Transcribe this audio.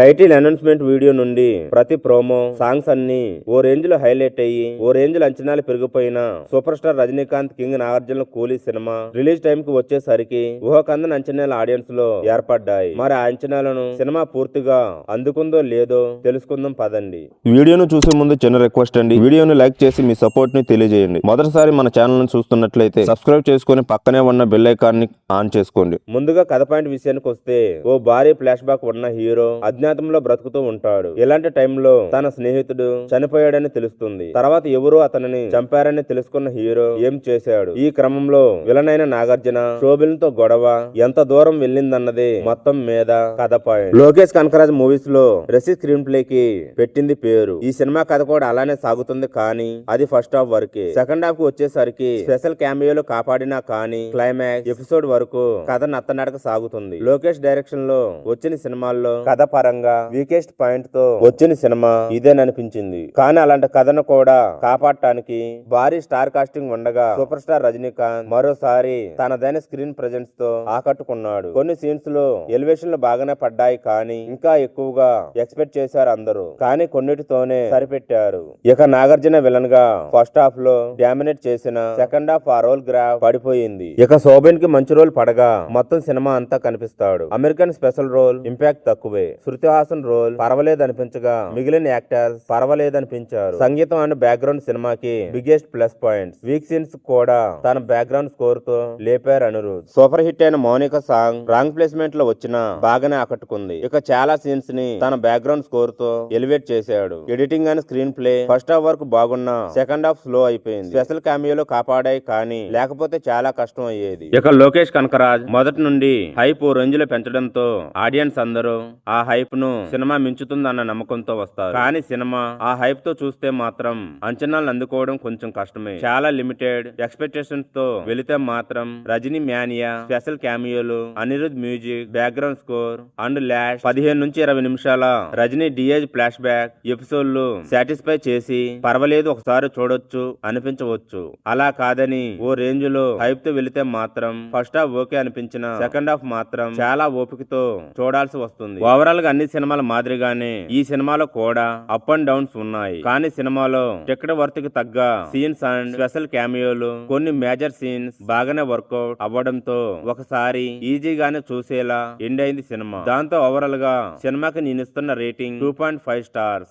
Title announcement video నుండి ప్రతి promo songs అన్ని ఓ రేంజ్లో హైలైట్ అయ్యి ఓ రేంజ్లో అంచనాలు పెరిగిపోయిన super star Rajinikanth king Nagarjuna Coolie cinema release time కి వచ్చేసరికి ఊహకందని అంచనాలు ఆడియన్స్లో ఏర్పడ్డాయి. మరి ఆ అంచనాలను సినిమా పూర్తిగా అందుకుందో లేదో తెలుసుకుందాం పదండి. వీడియోను చూసే ముందు చిన్న రిక్వెస్ట్ అండి. వీడియోను లైక్ చేసి మీ సపోర్ట్ని తెలియజేయండి. మొదటిసారి మన ఛానల్ని చూస్తున్నట్లయితే సబ్స్క్రైబ్ చేసుకుని పక్కనే ఉన్న బెల్ ఐకాన్ని ఆన్ చేసుకోండి. ముందుగా కథ పాయింట్ విషయానికి వస్తే ఓ భారీ ఫ్లాష్ బ్యాక్ ఉన్న హీరో అజ్ఞాతంలో బ్రతుకుతూ ఉంటాడు. ఇలాంటి టైంలో తన స్నేహితుడు చనిపోయాడని తెలుస్తుంది. తర్వాత ఎవరో అతనిని చంపారని తెలుసుకున్న హీరో ఏం చేశాడు? ఈ క్రమంలో విలనైన నాగార్జున శోభిల్తో గొడవ ఎంత దూరం వెళ్ళిందన్నది మొత్తం మీద కథ పాయింట్ లోకేష్ కనకరాజ్ మూవీస్లో రెసి స్క్రీన్ ప్లే కి పెట్టింది పేరు. ఈ సినిమా కథ కూడా అలానే సాగుతుంది కానీ అది ఫస్ట్ హాఫ్ వరకే. సెకండ్ హాఫ్కు వచ్చేసరికి స్పెషల్ క్యామియోలు కాపాడినా కానీ క్లైమాక్స్ ఎపిసోడ్ వరకు కథ నత్తనడక సాగుతుంది. లోకేష్ డైరెక్షన్లో వచ్చిన సినిమాల్లో కథ పర పరంగా వీకెస్ట్ పాయింట్తో వచ్చిన సినిమా ఇదేననిపించింది. కానీ అలాంటి కథను కూడా కాపాడటానికి భారీ స్టార్ కాస్టింగ్ ఉండగా సూపర్ స్టార్ రజనీకాంత్ మరోసారి తనదైన స్క్రీన్ ప్రజెన్స్తో ఆకట్టుకున్నాడు. కొన్ని సీన్స్లో ఎలివేషన్లు బాగానే పడ్డాయి కానీ ఇంకా ఎక్కువగా ఎక్స్పెక్ట్ చేశారు అందరూ. కానీ కొన్నిటితోనే సరిపెట్టారు. ఇక నాగార్జున విలన్గా ఫస్ట్ హాఫ్లో డామినేట్ చేసిన సెకండ్ హాఫ్ ఆ రోల్ గ్రాఫ్ పడిపోయింది. ఇక శోభన్కి మంచి రోల్ పడగా మొత్తం సినిమా అంతా కనిపిస్తాడు. అమెరికన్ స్పెషల్ రోల్ ఇంపాక్ట్ తక్కువే. శృతి హాసన్ రోల్ పర్వాలేదు అనిపించగా మిగిలిన యాక్టర్స్ పర్వాలేదనిపించారు. సంగీతం అండ్ బ్యాక్గ్రౌండ్ సినిమాకి biggest plus points. Weak scenes కూడా తన బ్యాక్గ్రౌండ్ స్కోర్తో లేపారు అనిరుద్ సూపర్ హిట్ అయిన మౌనిక సాంగ్ రాంగ్ ప్లేస్మెంట్లో వచ్చిన బాగానే ఆకట్టుకుంది. ఇక చాలా సీన్స్ని తన బ్యాక్గ్రౌండ్ స్కోర్తో ఎలివేట్ చేశాడు. Editing and screenplay first half వరకు బాగున్నా సెకండ్ హాఫ్ స్లో అయిపోయింది. స్పెషల్ క్యామియోలో కాపాడాయి కానీ లేకపోతే చాలా కష్టం అయ్యేది. ఇక లోకేష్ కనకరాజ్ మొదటి నుండి హైప్ ఓ రేంజ్లో పెంచడంతో ఆడియన్స్ అందరూ ఆ హైప్ ను సినిమా మించుతుందన్న నమ్మకంతో వస్తారు. కానీ సినిమా ఆ హైప్తో చూస్తే మాత్రం అంచనాలు అందుకోవడం కొంచెం కష్టమే. చాలా లిమిటెడ్ ఎక్స్పెక్టేషన్స్తో వెళితే మాత్రం Rajini mania special క్యామియోలు Anirudh music background score and lash పదిహేను నుంచి ఇరవై నిమిషాల రజనీ డిఏజ్ ఫ్లాష్ బ్యాక్ ఎపిసోడ్లు సాటిస్ఫై చేసి పర్వాలేదు ఒకసారి చూడొచ్చు అనిపించవచ్చు. అలా కాదని ఓ రేంజ్లో హైప్తో వెళితే మాత్రం ఫస్ట్ హాఫ్ ఓకే అనిపించిన సెకండ్ హాఫ్ మాత్రం చాలా ఓపికతో చూడాల్సి వస్తుంది. ఓవరాల్గా అన్ని సినిమాల మాదిరిగానే ఈ సినిమాలో కూడా అప్ అండ్ డౌన్స్ ఉన్నాయి. కానీ సినిమాలో టికెట్ వర్త్కి తగ్గ సీన్స్ అండ్ స్పెషల్ క్యామియోలు కొన్ని మేజర్ సీన్స్ బాగానే వర్కౌట్ అవ్వడంతో ఒకసారి ఈజీగానే చూసేలా ఎండ్ అయింది సినిమా. దాంతో ఓవరాల్గా సినిమాకి నేను ఇస్తున్న rating two point five stars